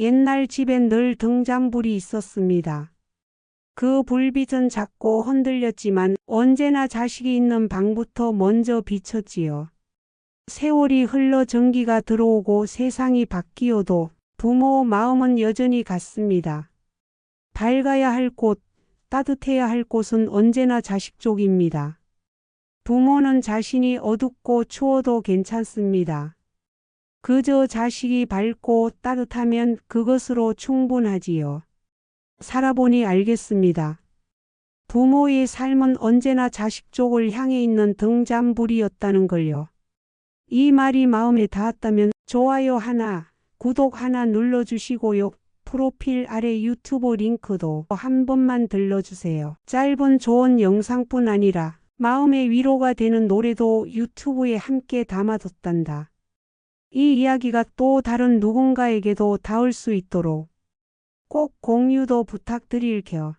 옛날 집엔 늘 등잔불이 있었습니다. 그 불빛은 작고 흔들렸지만 언제나 자식이 있는 방부터 먼저 비쳤지요. 세월이 흘러 전기가 들어오고 세상이 바뀌어도 부모 마음은 여전히 같습니다. 밝아야 할 곳, 따뜻해야 할 곳은 언제나 자식 쪽입니다. 부모는 자신이 어둡고 추워도 괜찮습니다. 그저 자식이 밝고 따뜻하면 그것으로 충분하지요. 살아보니 알겠습니다. 부모의 삶은 언제나 자식 쪽을 향해 있는 등잔불이었다는 걸요. 이 말이 마음에 닿았다면 좋아요 하나, 구독 하나 눌러주시고요. 프로필 아래 유튜브 링크도 한 번만 들러주세요. 짧은 좋은 영상뿐 아니라 마음의 위로가 되는 노래도 유튜브에 함께 담아뒀단다. 이 이야기가 또 다른 누군가에게도 닿을 수 있도록 꼭 공유도 부탁드릴게요.